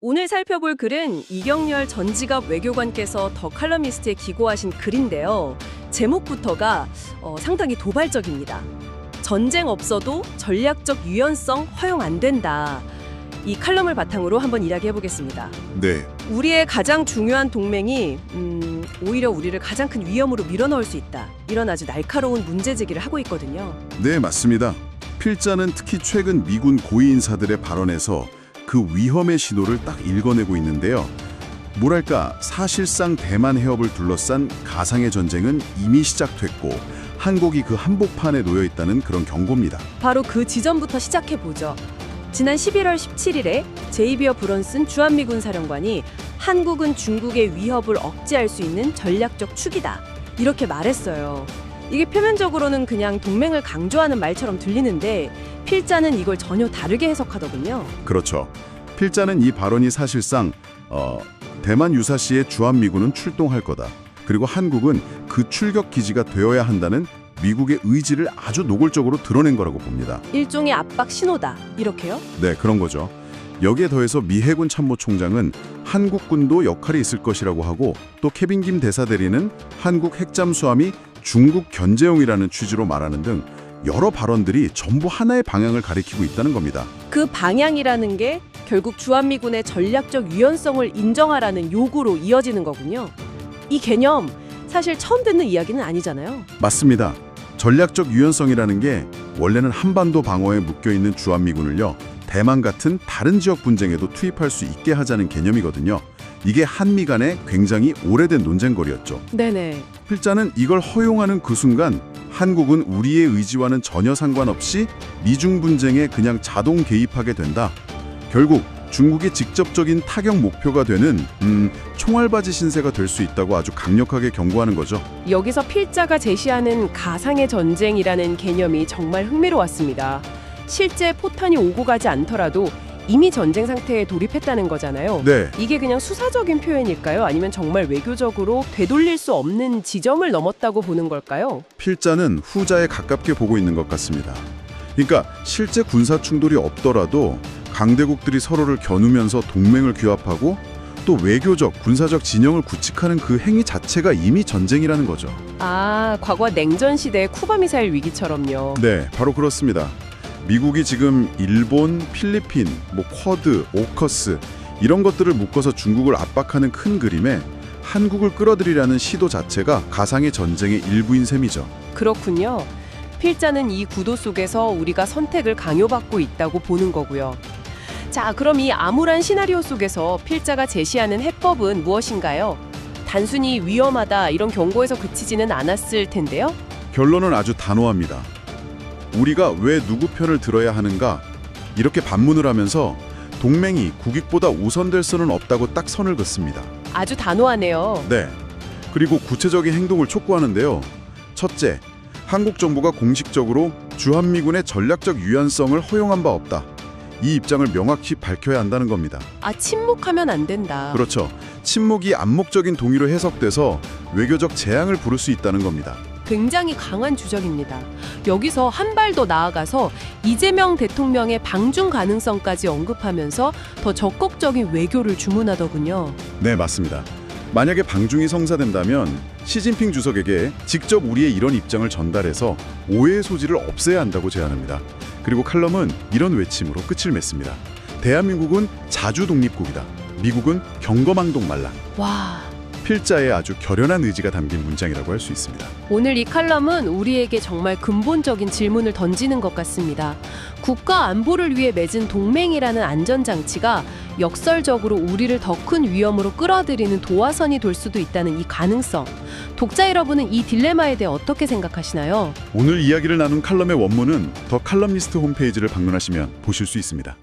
오늘 살펴볼 글은 이경렬 전지갑 외교관께서 더 칼럼니스트에 기고하신 글인데요. 제목부터가 어, 상당히 도발적입니다. 전쟁 없어도 전략적 유연성 허용 안 된다. 이 칼럼을 바탕으로 한번 이야기해 보겠습니다. 네, 우리의 가장 중요한 동맹이 음, 오히려 우리를 가장 큰 위험으로 밀어넣을 수 있다. 이런 아주 날카로운 문제 제기를 하고 있거든요. 네 맞습니다. 필자는 특히 최근 미군 고위 인사들의 발언에서 그 위험의 신호를 딱 읽어내고 있는데요. 뭐랄까 사실상 대만 해협을 둘러싼 가상의 전쟁은 이미 시작됐고 한국이 그 한복판에 놓여 있다는 그런 경고입니다. 바로 그 지점부터 시작해 보죠. 지난 11월 17일에 제이비어 브런슨 주한미군 사령관이 한국은 중국의 위협을 억제할 수 있는 전략적 축이다. 이렇게 말했어요. 이게 표면적으로는 그냥 동맹을 강조하는 말처럼 들리는데 필자는 이걸 전혀 다르게 해석하더군요. 그렇죠. 필자는 이 발언이 사실상 어, 대만 유사시에 주한미군은 출동할 거다. 그리고 한국은 그 출격 기지가 되어야 한다는 미국의 의지를 아주 노골적으로 드러낸 거라고 봅니다. 일종의 압박 신호다. 이렇게요? 네, 그런 거죠. 여기에 더해서 미 해군 참모총장은 한국군도 역할이 있을 것이라고 하고 또 케빈 김 대사대리는 한국 핵잠수함이 중국 견제용이라는 취지로 말하는 등 여러 발언들이 전부 하나의 방향을 가리키고 있다는 겁니다. 그 방향이라는 게 결국 주한미군의 전략적 유연성을 인정하라는 요구로 이어지는 거군요. 이 개념 사실 처음 듣는 이야기는 아니잖아요. 맞습니다. 전략적 유연성이라는 게 원래는 한반도 방어에 묶여 있는 주한미군을요. 대만 같은 다른 지역 분쟁에도 투입할 수 있게 하자는 개념이거든요. 이게 한미 간의 굉장히 오래된 논쟁거리였죠. 네네. 필자는 이걸 허용하는 그 순간 한국은 우리의 의지와는 전혀 상관없이 미중 분쟁에 그냥 자동 개입하게 된다. 결국 중국의 직접적인 타격 목표가 되는 음, 총알바지 신세가 될 수 있다고 아주 강력하게 경고하는 거죠. 여기서 필자가 제시하는 가상의 전쟁이라는 개념이 정말 흥미로웠습니다. 실제 포탄이 오고 가지 않더라도 이미 전쟁 상태에 돌입했다는 거잖아요. 네, 이게 그냥 수사적인 표현일까요? 아니면 정말 외교적으로 되돌릴 수 없는 지점을 넘었다고 보는 걸까요? 필자는 후자에 가깝게 보고 있는 것 같습니다. 그러니까 실제 군사 충돌이 없더라도 강대국들이 서로를 겨누면서 동맹을 규합하고 또 외교적, 군사적 진영을 구축하는 그 행위 자체가 이미 전쟁이라는 거죠. 아, 과거 냉전 시대 쿠바 미사일 위기처럼요. 네, 바로 그렇습니다. 미국이 지금 일본, 필리핀, 뭐 쿼드, 오커스 이런 것들을 묶어서 중국을 압박하는 큰 그림에 한국을 끌어들이려는 시도 자체가 가상의 전쟁의 일부인 셈이죠. 그렇군요. 필자는 이 구도 속에서 우리가 선택을 강요받고 있다고 보는 거고요. 자, 그럼 이 암울한 시나리오 속에서 필자가 제시하는 해법은 무엇인가요? 단순히 위험하다 이런 경고에서 그치지는 않았을 텐데요. 결론은 아주 단호합니다. 우리가 왜 누구 편을 들어야 하는가? 이렇게 반문을 하면서 동맹이 국익보다 우선될 수는 없다고 딱 선을 긋습니다. 아주 단호하네요. 네. 그리고 구체적인 행동을 촉구하는데요. 첫째, 한국 정부가 공식적으로 주한미군의 전략적 유연성을 허용한 바 없다. 이 입장을 명확히 밝혀야 한다는 겁니다. 아, 침묵하면 안 된다. 그렇죠. 침묵이 암묵적인 동의로 해석돼서 외교적 재앙을 부를 수 있다는 겁니다. 굉장히 강한 주장입니다. 여기서 한 발 더 나아가서 이재명 대통령의 방중 가능성까지 언급하면서 더 적극적인 외교를 주문하더군요. 네, 맞습니다. 만약에 방중이 성사된다면 시진핑 주석에게 직접 우리의 이런 입장을 전달해서 오해의 소지를 없애야 한다고 제안합니다. 그리고 칼럼은 이런 외침으로 끝을 맺습니다. 대한민국은 자주 독립국이다. 미국은 경거망동 말라. 와, 필자의 아주 결연한 의지가 담긴 문장이라고 할 수 있습니다. 오늘 이 칼럼은 우리에게 정말 근본적인 질문을 던지는 것 같습니다. 국가 안보를 위해 맺은 동맹이라는 안전장치가 역설적으로 우리를 더 큰 위험으로 끌어들이는 도화선이 될 수도 있다는 이 가능성. 독자 여러분은 이 딜레마에 대해 어떻게 생각하시나요? 오늘 이야기를 나눈 칼럼의 원문은 더 칼럼니스트 홈페이지를 방문하시면 보실 수 있습니다.